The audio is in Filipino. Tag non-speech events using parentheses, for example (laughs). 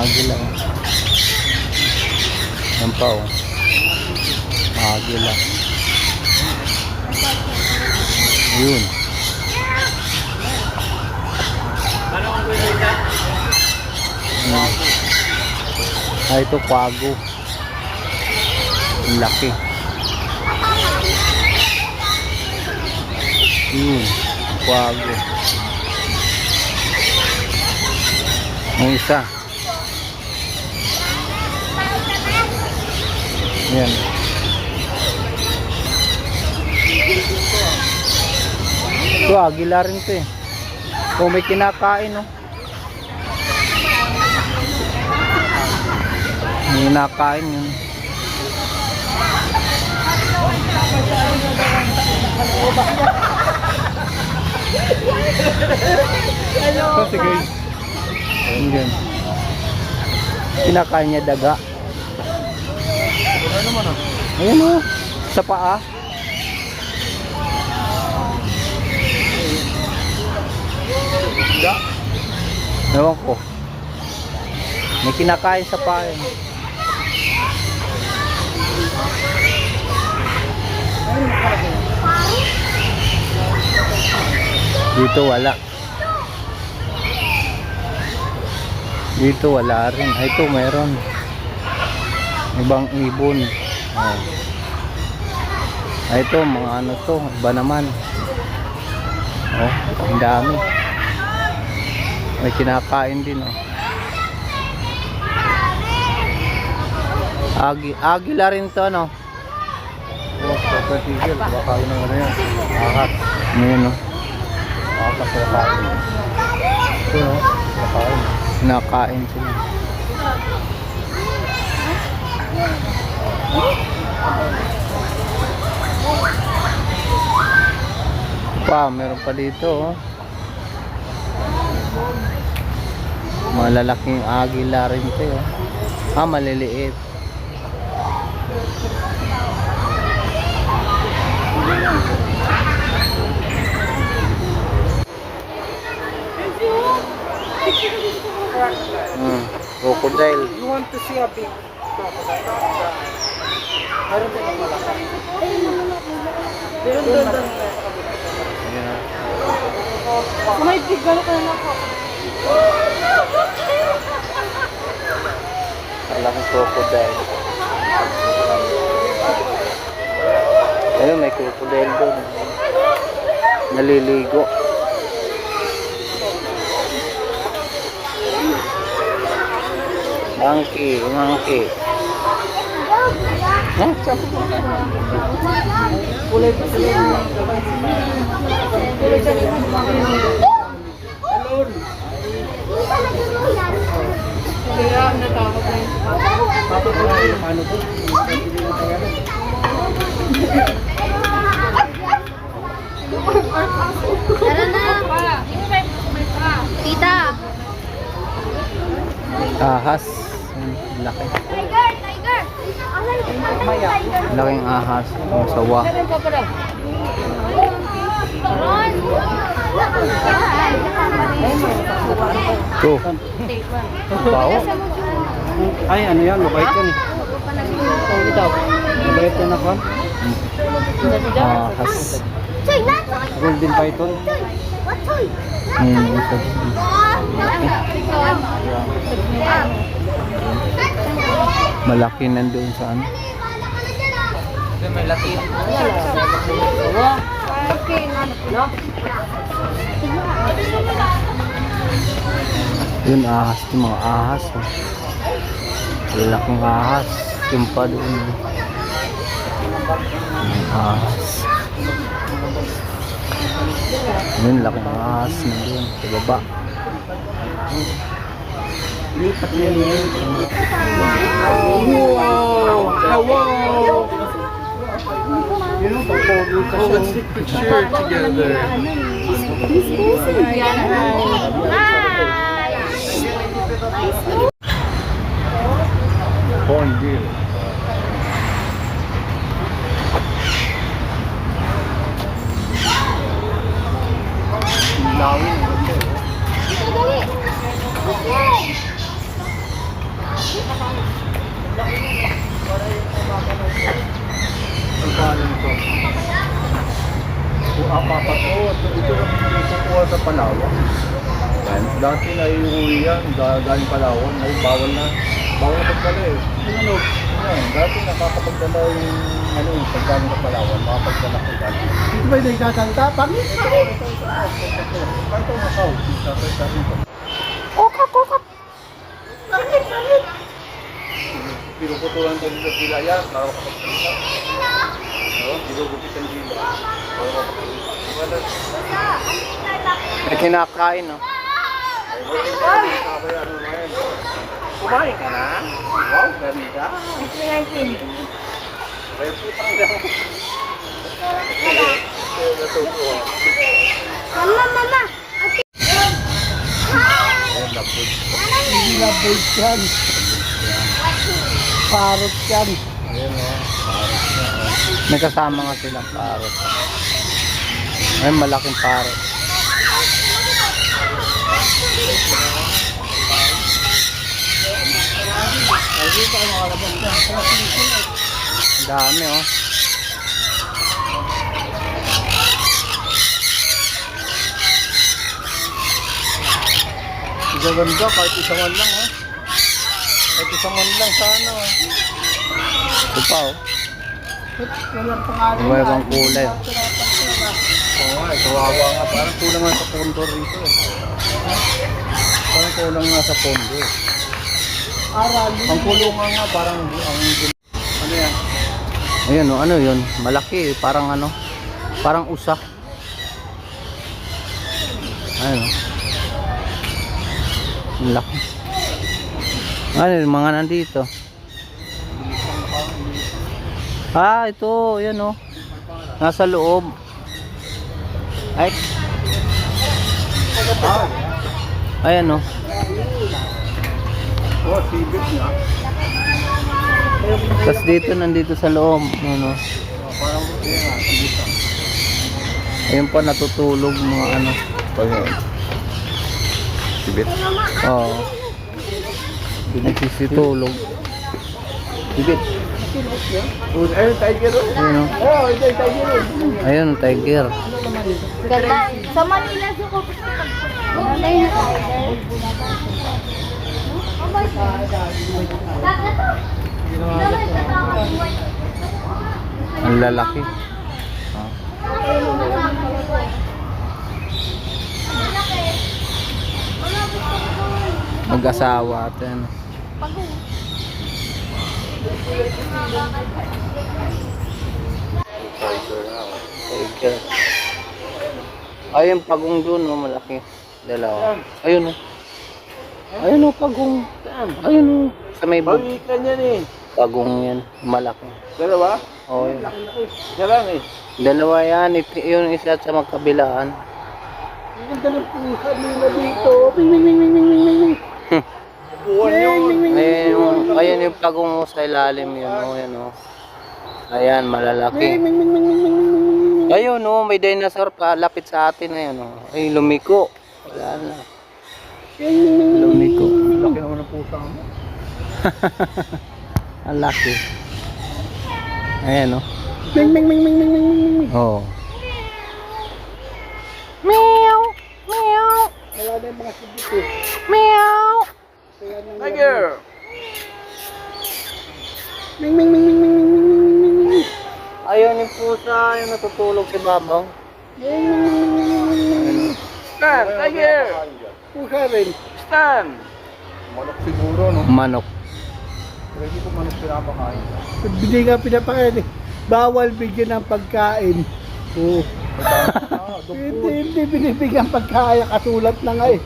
Agila. oh. Yan pa oh. Agila. Yun. Hmm. Ah, ito kwago. Ang laki. Yun. Kwago. Ang isa. Yan. Ito, agila rin to eh. O may kinakain oh. May kinakain yun. Kasi guys. Ayun yun. Kinakain niya daga. Ano naman ah? Ayun oh. Sa paa. Da. Ewan ko. May kinakain sa paa eh. Dito wala. Dito wala rin. Ay, ito meron. Ibang ibon. Oh. Ito mga ano to. Iba naman. Oh, ang dami. May kinakain din oh. Agi, agila rin to no. Oh, Pepper Tigil. Baka yun ang ano yan. Akat. Ngayon no. Akat sa kain. Ito no? Nakain. Nakain sila. Pa, meron pa dito oh. Malalaking agila rin to oh. Ah, maliliit. Hmm, crocodile. You want to see a big? Meron din ang malaki. Meron doon doon. Ayan. May bigalo ka na ako. Malaking crocodile. Ayun, may crocodile doon. Naliligo. Monkey, monkey. Kulay pa sila. Kulay sa Alone. Kaya natawag na yun. Tapos ko yung ano na tayo. Tara na. Tita. Ahas. Laki. Laking ahas. Ang sawa. Ito. Bao? Ay, ano yan? Mabait yan eh. Ito. Mabait yan ako. Ahas. Golden Python. Hmm, ito. Malaki nandun sa ano. May laki. Yun ahas, yung mga ahas. Oh. Ahas. Yung pa doon. Yung ahas. Yun, laking ahas na doon. Sa baba. Lipat niya niya. Wow! Hello! You know, oh, let's take picture together. Corn deal. Lawin. nakakatuwa. Ito lang kukuha sa Palawan. Yan. Dati na iuwi yan, ga- galing Palawan, ay bawal na. Bawal na pagdala eh. Ano, yan, dati nakakapagdala yung ano, yung pagdala sa Palawan, makapagdala ko dati. Dito ba yung nagsasalta? Pangit pa rin. Kanto na kao, tatay sa akin ko. Pangit, pangit. Pinuputulan ko dito sila yan, para makapagdala. No, ginugupitan dito. Para makapagdala. May kinakain, no? Kumain ka na? Wow, ganda. May putang. Natutuwa. Mama, mama. Hindi na bold yan. Parot yan. Ayun. Parot. May kasama nga silang parot. Ay, malaking parot. Ang dami, oh. Ang ganda, kahit isang man lang, oh. Kahit isang man lang sana, oh. Ito pa, oh. Walang pangalan. Kulay. Oo nga, eh, kawawa nga. Parang kulang nga sa pondo rito, eh. Parang kulang nga sa pondo, eh. Aral. Ang kulungan nga, parang ang... Ano yan? Ayun, oh, ano yun? Malaki, eh. Parang ano? Parang usa. Ayun, oh. Ang laki. Ano yung mga nandito? Ah, ito, yan oh. Nasa loob. Ay. Ayan oh. Oh, sibit na. Tapos dito, nandito sa loob. Oh. Ano. Ayun pa, natutulog mga ano. Pag, Tibet? Oo. Nagsisitulog. Tibet? Ayun, tiger. Oh. Ayun, oh. Ayun, oh. tiger. Ganda. Sa Manila, suko. Malay na tiger. Ano ba siya? Tatlo to. Ang lalaki. Ah. Mag-asawa at. Tiger. Ayun, pagong doon, oh, malaki. Dalawa. Ayun, oh. Ayun, oh, pagong. Ayun, oh. Sa may bag. Bawikan yan eh. Pagong yan. Malaki. Dalawa? Oh, yun. Yan lang eh. Dalawa yan. Ito, yun isa sa magkabilaan. Ang ganda ng pusa nila dito. Bing. Buwan yun. Ayun yung, ayun yung pagong sa ilalim yun. Oh, yan, oh. Ayan, malalaki. Ayun, oh, may dinosaur pa lapit sa atin. Ayun, oh. Ay, lumiko. Wala na. Lumiko. Laki naman ng pusa mo. (laughs) Ang laki. Ayan, oh. Bing, bing, bing, bing, bing, bing, bing, bing. Oh. Meow! Meow! Wala na yung mga sibit eh. Meow! Tiger! Bing, bing, bing, bing, bing, bing, bing, bing, bing. Ayun yung pusa, yung natutulog si bing, bing, bing, bing, bing, bing, bing. Stan, Tiger! Pusa rin. Stan! Manok siguro, no? Manok. Pero hindi ko manok pinapakain. Hindi ka pinapakain eh. Bawal bigyan ng pagkain. Oo. (laughs) hindi, hindi binibigyan pagkain. Kasulat na nga eh.